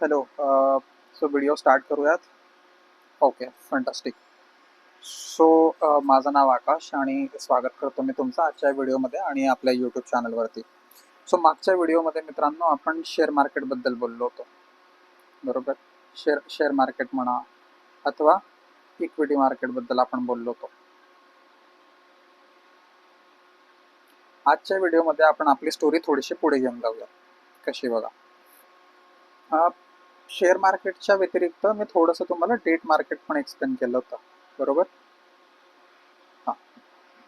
Hello so video start करूयात? Okay fantastic so माझं नाव आकाश आणि स्वागत करतो मी तुमचं आजच्या व्हिडिओमध्ये आणि आपल्या यूट्यूब चॅनलवरती सो मागच्या व्हिडिओमध्ये मित्रांनो आपण शेअर मार्केटबद्दल बोललो होतो. बरोबर? शेअर शेअर मार्केट म्हणा अथवा इक्विटी मार्केटबद्दल आपण बोललो होतो. आजच्या व्हिडिओमध्ये आपण आपली स्टोरी थोडीशी पुढे घेऊन जाऊया कशी बघा? शेअर मार्केटच्या व्यतिरिक्त मी थोडंसं तुम्हाला डेट मार्केट पण एक्सप्लेन केलं होतं. बरोबर? हां.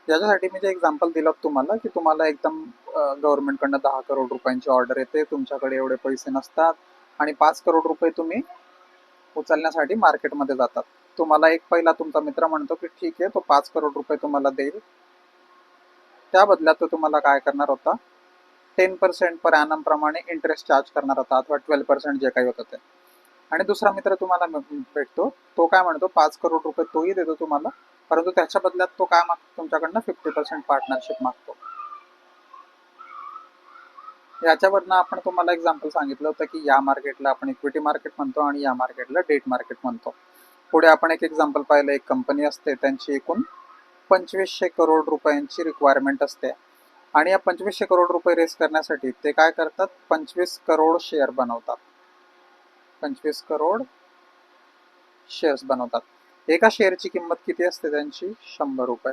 याच्यासाठी मी जे एक्झाम्पल दिलं तुम्हाला की तुम्हाला एकदम गव्हर्नमेंटकडनं दहा करोड रुपयांची ऑर्डर येते तुमच्याकडे एवढे पैसे नसतात आणि पाच करोड रुपये तुम्ही उचलण्यासाठी मार्केटमध्ये जातात. तुम्हाला एक पहिला तुमचा मित्र म्हणतो की ठीक आहे तो पाच करोड रुपये तुम्हाला देईल. त्या बदल्यात तो तुम्हाला काय करणार होता? टेन पर्सेंट पर ॲनम प्रमाणे इंटरेस्ट चार्ज करणार होता अथवा ट्वेल्व पर्सेंट जे काही होतं ते. आणि दुसरा मित्र तुम्हाला भेटतो तो काय म्हणतो पाच करोड रुपये तोही देतो तुम्हाला परंतु त्याच्या बदल्यात तो काय मागतो तुमच्याकडनं फिफ्टी पर्सेंट पार्टनरशिप मागतो. याच्यावरनं आपण तुम्हाला एक्झाम्पल सांगितलं होतं की या मार्केटला आपण इक्विटी मार्केट म्हणतो आणि या मार्केटला डेट मार्केट म्हणतो. पुढे आपण एक एक्झाम्पल पाहिलं एक कंपनी असते त्यांची एकूण पंचवीसशे करोड रुपयांची रिक्वायरमेंट असते. आणि या पंचवीसशे करोड रुपये रेस करण्यासाठी ते काय करतात? पंचवीस करोड शेअर बनवतात. पंचवीस करोड शेअर्स बनवतात. एका शेअरची किंमत किती असते त्यांची? शंभर रुपये.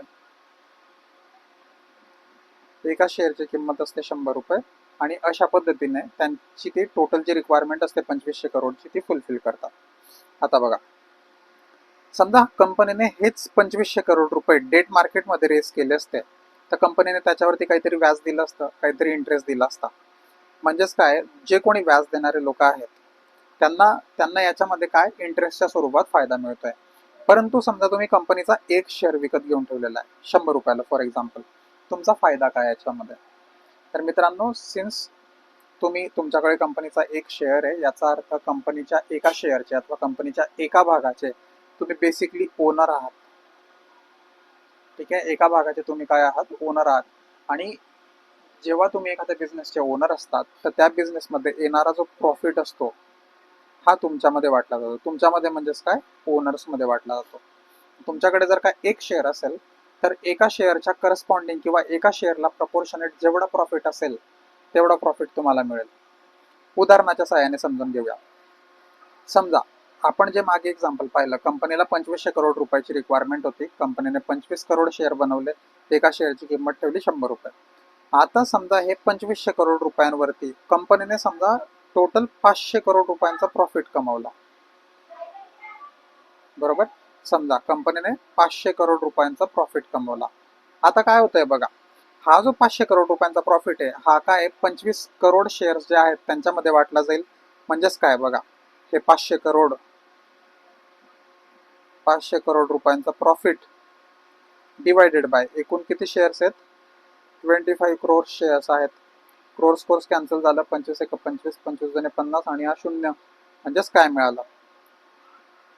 एका शेअरची किंमत असते शंभर रुपये. आणि अशा पद्धतीने त्यांची ती टोटल जी रिक्वायरमेंट असते पंचवीसशे करोडची ती फुलफिल करतात. आता बघा. समजा कंपनीने हेच पंचवीसशे करोड रुपये डेट मार्केटमध्ये रेस केले असते. तर कंपनीने त्याच्यावरती काहीतरी व्याज दिलं असतं काहीतरी इंटरेस्ट दिला असता. म्हणजेच काय जे कोणी व्याज देणारे लोक आहेत त्यांना त्यांना याच्यामध्ये काय इंटरेस्टच्या स्वरूपात फायदा मिळतोय. परंतु समजा तुम्ही कंपनीचा एक शेअर विकत घेऊन ठेवलेला आहे शंभर रुपयाला फॉर एक्झाम्पल तुमचा फायदा काय याच्यामध्ये? तर मित्रांनो सिन्स तुम्ही तुमच्याकडे कंपनीचा एक शेअर आहे याचा अर्थ कंपनीच्या एका शेअरचे अथवा कंपनीच्या एका भागाचे तुम्ही बेसिकली ओनर आहात. ठीक आहे? एका भागाचे तुम्ही काय आहात? ओनर आहात. आणि जेव्हा तुम्ही एखाद्या बिझनेसचे ओनर असतात तर त्या बिझनेसमध्ये येणारा जो प्रॉफिट असतो हा तुमच्यामध्ये वाटला जातो. तुमच्यामध्ये म्हणजेच काय? ओनर्समध्ये वाटला जातो. तुमच्याकडे जर का एक शेअर असेल तर एका शेअरच्या करस्पॉन्डिंग किंवा एका शेअरला प्रपोर्शनेट जेवढा प्रॉफिट असेल तेवढा प्रॉफिट तुम्हाला मिळेल. उदाहरणाच्या सहाय्याने समजून घेऊया. समजा आपण जे मागे एक्झाम्पल पाहिलं कंपनीला पंचवीसशे करोड रुपयाची रिक्वायरमेंट होती. कंपनीने पंचवीस करोड शेअर बनवले. एका शेअरची किंमत ठेवली शंभर रुपये. आता समजा हे पंचवीसशे करोड रुपयांवरती कंपनीने समजा टोटल पाचशे करोड रुपयांचा प्रॉफिट कमवला. बरोबर? समजा कंपनीने पाचशे करोड रुपयांचा प्रॉफिट कमवला. आता काय होतंय बघा हा जो पाचशे करोड रुपयांचा प्रॉफिट आहे हा काय पंचवीस करोड शेअर्स जे आहेत त्यांच्यामध्ये वाटला जाईल? म्हणजेच काय बघा हे पाचशे करोड पाचशे करोड रुपयांचा प्रॉफिट डिवायडेड बाय एकूण किती शेअर्स आहेत? ट्वेंटी फाईव्ह क्रोर्स शेअर्स आहेत. क्रोर्स कोर्स कॅन्सल झालं पंचवीस एक पंचवीस पंचवीस जणे पन्नास आणि हा शून्य. म्हणजेच काय मिळालं?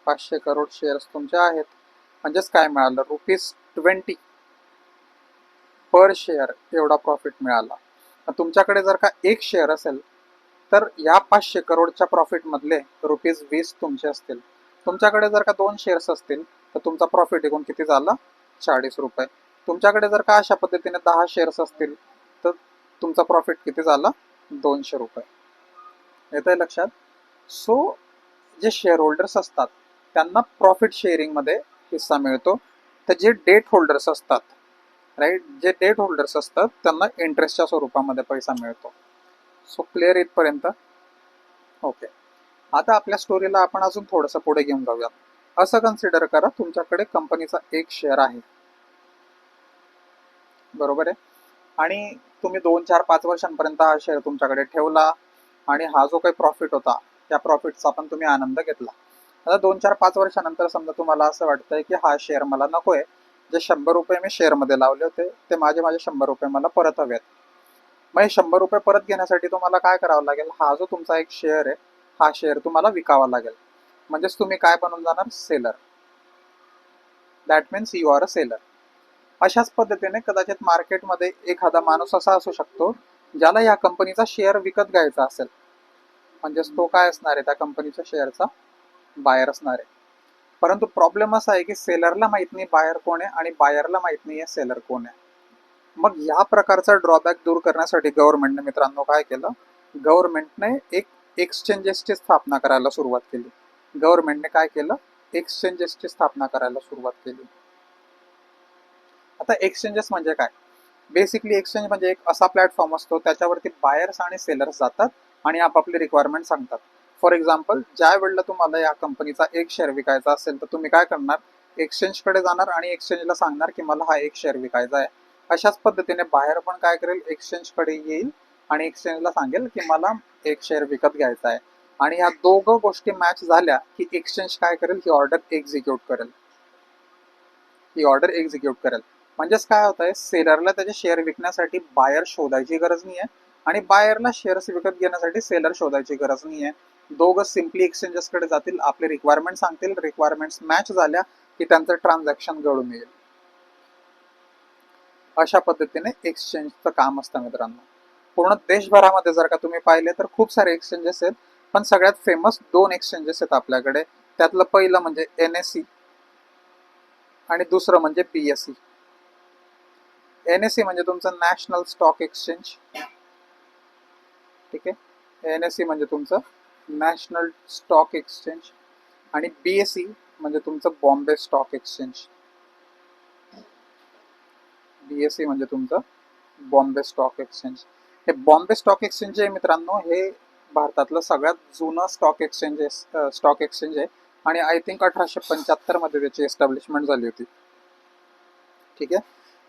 पाचशे करोड शेअर्स तुमच्या आहेत. म्हणजेच काय मिळालं? रुपीज ट्वेंटी पर शेअर एवढा प्रॉफिट मिळाला. तुमच्याकडे जर का एक शेअर असेल तर या पाचशे करोडच्या प्रॉफिटमधले रुपीज वीस तुमचे असतील. तुमच्याकडे जर का दोन शेअर्स असतील तर तुमचा प्रॉफिट एकूण किती झाला? चाळीस रुपये. तुमच्याकडे जर का अशा पद्धतीने दहा शेअर्स असतील तर तुमचा प्रॉफिट किती झाला? दोनशे रुपये. येत आहे लक्षात? सो जे शेअर होल्डर्स असतात त्यांना प्रॉफिट शेअरिंगमध्ये हिस्सा मिळतो. तर जे डेट होल्डर्स असतात राईट जे डेट होल्डर्स असतात त्यांना इंटरेस्टच्या स्वरूपामध्ये पैसा मिळतो. सो क्लिअर इथपर्यंत. ओके आता आपल्या स्टोरीला आपण अजून थोडंसं पुढे घेऊन जाऊयात. असं कन्सिडर करा तुमच्याकडे कंपनीचा एक शेअर आहे. बरोबर आहे? आणि तुम्ही दोन चार पाच वर्षांपर्यंत हा शेअर तुमच्याकडे ठेवला आणि हा जो काही प्रॉफिट होता त्या प्रॉफिटचा पण तुम्ही आनंद घेतला. आता दोन चार पाच वर्षानंतर समजा तुम्हाला असं वाटतंय की हा शेअर मला नको आहे जे शंभर रुपये मी शेअरमध्ये लावले होते ते माझे माझे शंभर रुपये मला परत हवेत. मग हे शंभर रुपये परत घेण्यासाठी तुम्हाला काय करावं लागेल? हा जो तुमचा एक शेअर आहे हा शेअर तुम्हाला विकावा लागेल. म्हणजेच तुम्ही काय बनून जाणार? Seller that means you are a seller अशाच पद्धतीने कदाचित मार्केटमध्ये एखादा माणूस असा असू शकतो ज्याला या कंपनीचा शेअर विकत घ्यायचा असेल. म्हणजेच तो काय असणार आहे? त्या कंपनीच्या शेअरचा बायर असणार आहे. परंतु प्रॉब्लेम असा आहे की सेलरला माहीत नाही बायर कोण आहे आणि बायरला माहीत नाही आहे सेलर कोण आहे. मग या प्रकारचा ड्रॉबॅक दूर करण्यासाठी गव्हर्नमेंटने मित्रांनो काय केलं? गव्हर्नमेंटने एक एक्सचेंजेसची स्थापना करायला सुरुवात केली. गव्हर्नमेंटने काय केलं? एक्सचेंजेसची स्थापना करायला सुरुवात केली. आता एक्सचेंजेस म्हणजे काय? बेसिकली एक्सचेंज म्हणजे एक असा प्लॅटफॉर्म असतो त्याच्यावरती बायर्स आणि सेलर्स जातात आणि आपापली रिक्वायरमेंट सांगतात. फॉर एक्झाम्पल ज्या वेळेला तुम्हाला या कंपनीचा एक शेअर विकायचा असेल तर तुम्ही काय करणार? एक्सचेंजकडे जाणार आणि एक्सचेंजला सांगणार की मला हा एक शेअर विकायचा आहे. अशाच पद्धतीने बाहेर पण काय करेल एक्सचेंजकडे येईल आणि एक्सचेंजला सांगेल की मला एक शेअर विकत घ्यायचा आहे. आणि ह्या दोघं गोष्टी मॅच झाल्या की एक्सचेंज काय करेल? ही ऑर्डर एक्झिक्यूट करेल. ही ऑर्डर एक्झिक्यूट करेल. म्हणजेच काय होत आहे सेलरला त्याचे शेअर विकण्यासाठी बायर शोधायची गरज नाही आहे आणि बायरला शेअर्स विकत घेण्यासाठी सेलर शोधायची गरज नाही आहे दोघं सिम्पली एक्सचेंजेसकडे जातील आपले रिक्वायरमेंट सांगतील रिक्वायरमेंट्स मॅच झाल्या की त्यांचं ट्रान्झॅक्शन घडून येईल. अशा पद्धतीने एक्सचेंजचं काम असतं मित्रांनो. पूर्ण देशभरामध्ये जर का तुम्ही पाहिले तर खूप सारे एक्सचेंजेस आहेत पण सगळ्यात फेमस दोन एक्सचेंजेस आहेत आपल्याकडे. त्यातलं पहिलं म्हणजे एन एस सी आणि दुसरं म्हणजे P S C N S C म्हणजे तुमचं नॅशनल स्टॉक एक्सचेंज ठीक आहे? एन एस सी म्हणजे तुमचं नॅशनल स्टॉक एक्सचेंज आणि बी एस सी म्हणजे तुमचं Bombay stock exchange B S C म्हणजे तुमचं बॉम्बे स्टॉक एक्सचेंज हे बॉम्बे स्टॉक एक्सचेंज आहे मित्रांनो हे भारतातलं सगळ्यात जुनं स्टॉक एक्सचेंज स्टॉक एक्सचेंज आहे. आणि आय थिंक अठराशे पंच्याहत्तरमध्ये त्याची एस्टॅब्लिशमेंट झाली होती. ठीक आहे?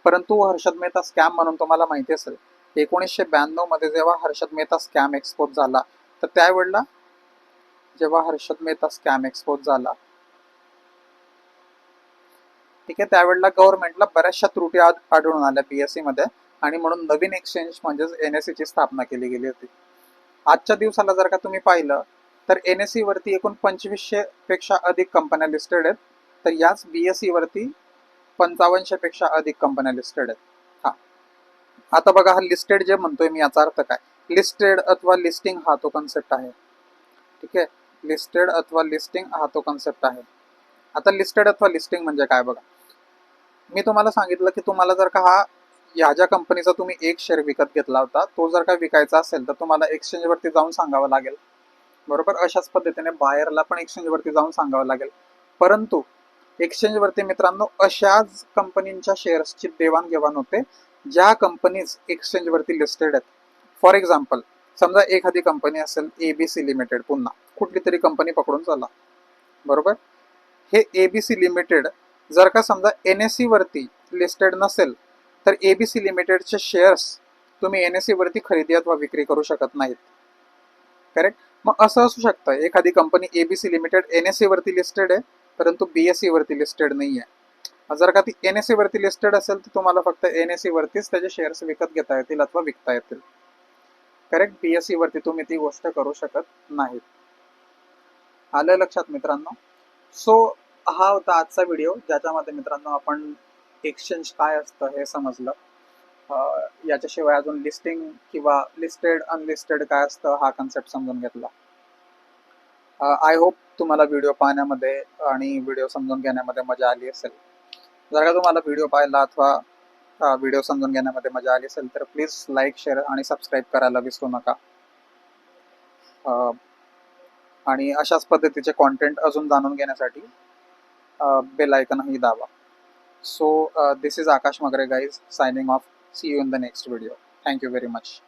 परंतु हर्षद मेहता स्कॅम म्हणून तुम्हाला माहिती असेल एकोणीसशे ब्याण्णवमध्ये जेव्हा हर्षद मेहता स्कॅम एक्सपोज झाला तर त्यावेळेला जेव्हा हर्षद मेहता स्कॅम एक्सपोज झाला ठीक आहे त्यावेळेला गव्हर्नमेंटला बऱ्याचशा त्रुटी आढळून आल्या बीएससी मध्ये आणि म्हणून नवीन एक्सचेंज म्हणजेच एनएससी ची स्थापना केली गेली होती. आजच्या दिवसाला जर का तुम्ही पाहिलं तर एनएससी वरती एकूण पंचवीसशे पेक्षा अधिक कंपन्या लिस्टेड आहेत. तर याच बीएससी वरती पंचावनशे पेक्षा अधिक कंपन्या लिस्टेड आहेत. हा. आता बघा हा लिस्टेड जे म्हणतोय मी याचा अर्थ काय? लिस्टेड अथवा लिस्टिंग हा तो कन्सेप्ट आहे. ठीक आहे? लिस्टेड अथवा लिस्टिंग हा तो कन्सेप्ट आहे. आता लिस्टेड अथवा लिस्टिंग म्हणजे काय बघा? मी तुम्हाला सांगितलं की तुम्हाला जर का हा या ज्या कंपनीचा तुम्ही एक शेअर विकत घेतला होता तो जर का विकायचा असेल तर तुम्हाला एक्सचेंजवरती वरती जाऊन सांगावं लागेल. बरोबर? अशाच पद्धतीने बायरला पण एक्सचेंजवरती वरती जाऊन सांगावं लागेल. परंतु एक्सचेंजवरती वरती मित्रांनो अशाच कंपनींच्या शेअर्सची देवाणघेवाण होते ज्या कंपनीज एक्सचेंजवरती वरती लिस्टेड आहेत. फॉर एक्झाम्पल समजा एखादी कंपनी असेल एबीसी लिमिटेड पुन्हा कुठली तरी कंपनी पकडून चला. बरोबर? हे एबीसी लिमिटेड जर का समजा एन एस सी वरती लिस्टेड नसेल तर एबीसी लिमिटेडचे शेअर्स तुम्ही एन एस सी वरती खरेदी अथवा विक्री करू शकत नाहीत. करेक्ट मग असं असू शकतं. एखादी company ABC limited N S C वरती लिस्टेड आहे परंतु बीएससी वरती लिस्टेड नाही आहे जर का ती एन एस सी वरती लिस्टेड असेल तर तुम्हाला फक्त एन एस सी वरतीच त्याचे शेअर्स विकत घेता येतील अथवा विकता येतील. करेक्ट बीएससी वरती तुम्ही ती गोष्ट करू शकत नाहीत. आलं लक्षात मित्रांनो? सो हा होता आजचा व्हिडिओ ज्याच्यामध्ये मित्रांनो आपण एक्सचेंज काय असतं हे समजलं. याच्याशिवाय अजून लिस्टिंग किंवा लिस्टेड अनलिस्टेड काय असतं हा कन्सेप्ट समजून घेतला. आय होप तुम्हाला व्हिडिओ पाहण्यामध्ये आणि व्हिडिओ समजून घेण्यामध्ये मजा आली असेल. जर का तुम्हाला व्हिडिओ पाहायला अथवा व्हिडिओ समजून घेण्यामध्ये मजा आली असेल तर प्लीज लाईक शेअर आणि सबस्क्राईब करायला विसरू नका. आणि अशाच पद्धतीचे कॉन्टेंट अजून जाणून घेण्यासाठी Uh, bell icon hi so uh, this is akash magre guys signing off. See you in the next video. Thank you very much.